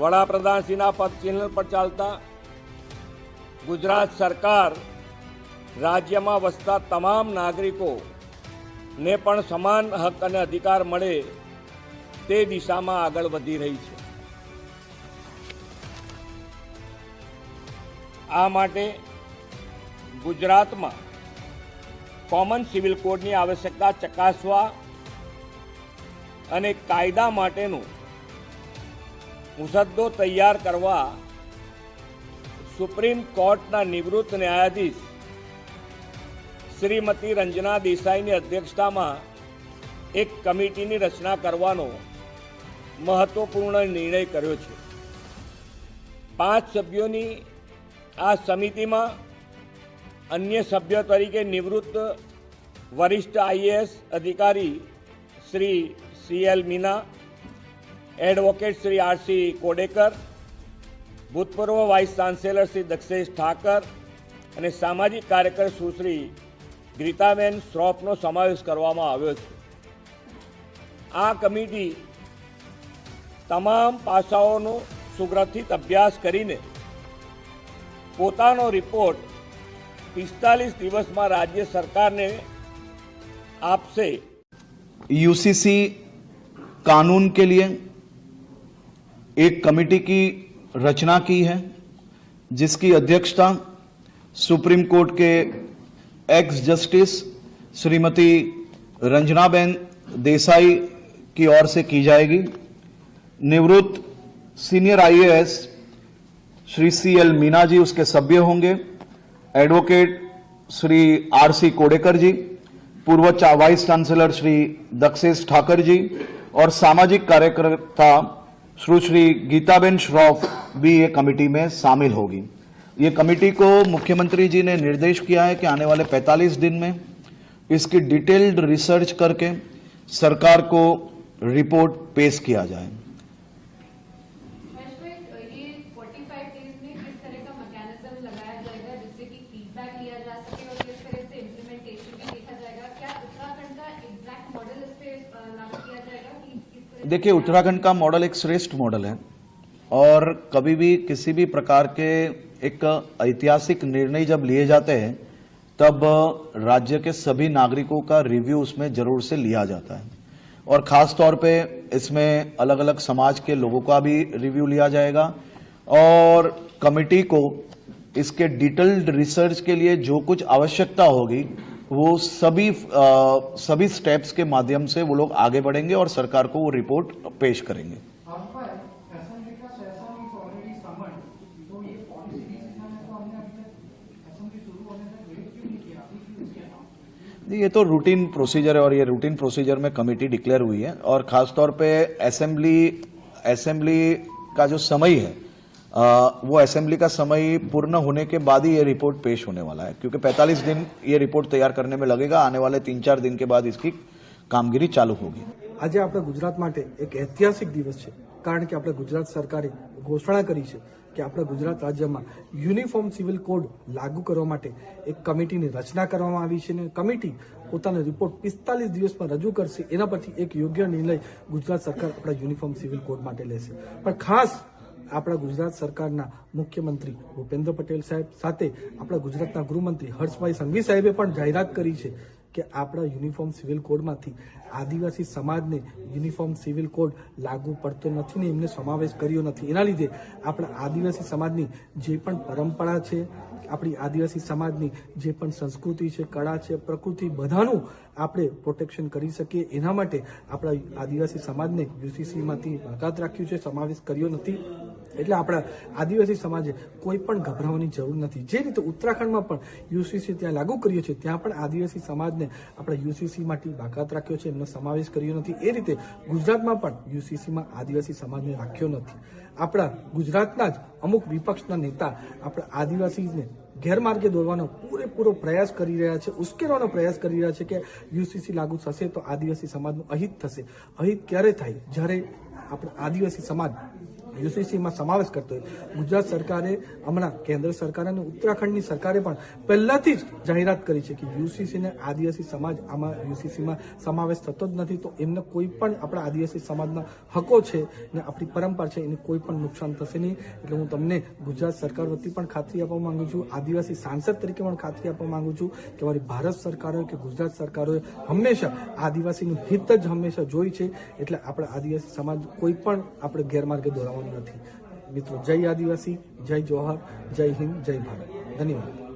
વડાપ્રધાનશ્રીના પદ ચિહ્ન પર ચાલતા ગુજરાત સરકાર રાજ્યમાં વસતા તમામ નાગરિકોને પણ સમાન હક અને અધિકાર મળે તે દિશામાં આગળ વધી રહી છે. આ માટે ગુજરાતમાં કોમન સિવિલ કોડની આવશ્યકતા ચકાસવા અને કાયદા માટેનું મુસદ્દો તૈયાર કરવા સુપ્રીમ કોર્ટના નિવૃત્ત ન્યાયાધીશ શ્રીમતી રંજના દેસાઈની અધ્યક્ષતામાં એક કમિટીની રચના કરવાનો મહત્વપૂર્ણ નિર્ણય કર્યો છે. પાંચ સભ્યોની આ સમિતિમાં અન્ય સભ્ય તરીકે નિવૃત્ત વરિષ્ઠ આઈએએસ અધિકારી Shri C L Meena advocate Shri R C Kodekar ભૂતપૂર્વ વાઇસ ચાન્સેલર શ્રી દક્ષેશ ઠાકર અને સામાજિક કાર્યકર સુશ્રી ગીતાબેન શ્રોફનો સમાવેશ કરવામાં આવ્યો છે આ કમિટી તમામ પાસાઓનો સુગ્રથિત અભ્યાસ કરીને પોતાનો રિપોર્ટ પિસ્તાલીસ દિવસમાં રાજ્ય સરકારને આપશે यूसीसी कानून के लिए एक कमेटी की रचना की है, जिसकी अध्यक्षता सुप्रीम कोर्ट के एक्स जस्टिस श्रीमती रंजनाबेन देसाई की ओर से की जाएगी। निवृत्त senior IAS Shri C L Meena ji उसके सभ्य होंगे। Advocate Shri R C Kodekar ji, पूर्व वाइस चांसलर श्री दक्षेश ठाकर जी और सामाजिक कार्यकर्ता सुश्री गीताबेन श्रॉफ भी ये कमेटी में शामिल होगी। ये कमेटी को मुख्यमंत्री जी ने निर्देश किया है कि आने वाले 45 दिन में इसकी डिटेल्ड रिसर्च करके सरकार को रिपोर्ट पेश किया जाए हर्ष भाई, ये 45 डेज़ में किस तरह का मैकेनिज्म लगाया जाएगा जिससे कि फीडबैक लिया जा सके और किस तरह से इम्प्लीमेंटेशन भी देखा जाएगा क्या उत्तराखंड का एग्जैक्ट मॉडल इस पे अ, लागू किया जाएगा कि किस तरह देखिए, उत्तराखंड का मॉडल एक श्रेष्ठ मॉडल है और कभी भी किसी भी प्रकार के एक ऐतिहासिक निर्णय जब लिए जाते हैं, तब राज्य के सभी नागरिकों का रिव्यू उसमें ज़रूर से लिया जाता है। और खास तौर पे इसमें अलग अलग समाज के लोगों का भी रिव्यू लिया जाएगा और कमिटी को इसके डिटेल्ड रिसर्च के लिए जो कुछ आवश्यकता होगी वो सभी आ, सभी स्टेप्स के माध्यम से वो लोग आगे बढ़ेंगे और सरकार को वो रिपोर्ट पेश करेंगे। ये तो रूटीन प्रोसीजर है और ये रूटीन प्रोसीजर में कमेटी डिक्लेयर हुई है और खासतौर पे असेंबली असेंबली का जो समय है वो असेंबली का समय पूर्ण होने के बाद ही ये रिपोर्ट पेश होने वाला है क्योंकि 45 दिन ये रिपोर्ट तैयार करने में लगेगा आने वाले तीन चार दिन के बाद इसकी कामगिरी चालू होगी આજે આપણા ગુજરાત માટે એક ઐતિહાસિક દિવસ છે કારણ કે આપણે ગુજરાત સરકારે ઘોષણા કરી છે કે આપણા ગુજરાત રાજ્યમાં યુનિફોર્મ સિવિલ કોડ લાગુ કરવા માટે એક કમિટીની રચના કરવામાં આવી છે અને કમિટી પોતાનો રિપોર્ટ પિસ્તાલીસ દિવસમાં રજૂ કરશે એના પરથી એક યોગ્ય નિર્ણય ગુજરાત સરકાર આપણા યુનિફોર્મ સિવિલ કોડ માટે લેશે પણ ખાસ આપણા ગુજરાત સરકારના મુખ્યમંત્રી ભૂપેન્દ્ર પટેલ સાહેબ સાથે આપણા ગુજરાતના ગૃહમંત્રી હર્ષભાઈ સંઘવી સાહેબે પણ જાહેરાત કરી છે. કે આપણા યુનિફોર્મ સિવિલ કોડમાંથી આદિવાસી સમાજને યુનિફોર્મ સિવિલ કોડ લાગુ પડતો નથી ને એમને સમાવેશ કર્યો નથી. એના લીધે આપણા આદિવાસી સમાજની જે પણ પરંપરા છે, આપણી આદિવાસી સમાજની જે પણ સંસ્કૃતિ છે, કળા છે, પ્રકૃતિ બધાનું આપણે પ્રોટેક્શન કરી શકીએ. એના માટે આપણા આદિવાસી સમાજને યુસીસીમાંથી બાકાત રાખ્યું છે, સમાવેશ કર્યો નથી. એટલે આપણા આદિવાસી સમાજે કોઈ પણ ગભરાવાની જરૂર નથી. જે રીતે ઉત્તરાખંડમાં પણ યુસીસી ત્યાં લાગુ કર્યો છે, ત્યાં પણ આદિવાસી સમાજને આપણે યુસીસીમાંથી બાકાત રાખ્યો છે, એમનો સમાવેશ કર્યો નથી. એ રીતે ગુજરાતમાં પણ યુસીસીમાં આદિવાસી સમાજને રાખ્યો નથી. આપણા ગુજરાતના જ અમુક વિપક્ષના નેતા આપણા આદિવાસીને ગેરમાર્ગે દોરવાનો પૂરેપૂરો પ્રયાસ કરી રહ્યા છે, ઉશ્કેરવાનો પ્રયાસ કરી રહ્યા છે કે યુસીસી લાગુ થશે તો આદિવાસી સમાજનું અહિત થશે. અહિત ક્યારે થાય? જ્યારે આપણે આદિવાસી સમાજ યુસીસીમાં સમાવેશ કરતો હોય. ગુજરાત સરકારે હમણાં કેન્દ્ર સરકાર અને ઉત્તરાખંડની સરકારે પણ પહેલાથી જ જાહેરાત કરી છે કે યુસીસીને આદિવાસી સમાજ આમાં યુસીસીમાં સમાવેશ થતો જ નથી. તો એમને કોઈ પણ આપણા આદિવાસી સમાજના હકો છે ને આપણી પરંપરા છે, એને કોઈ પણ નુકસાન થશે નહીં. એટલે હું તમને ગુજરાત સરકાર વતી પણ ખાતરી આપવા માંગુ છું. આદિવાસી સાંસદ તરીકે પણ ખાતરી આપવા માંગુ છું કે મારી ભારત સરકારોએ કે ગુજરાત સરકારોએ હંમેશા આદિવાસીનું હિત જ હંમેશા જોઈ છે. એટલે આપણા આદિવાસી સમાજ કોઈ પણ આપણે ગેરમાર્ગે નથી. મિત્રો જય આદિવાસી જય જોહર જય હિન્દ જય ભારત. ધન્યવાદ.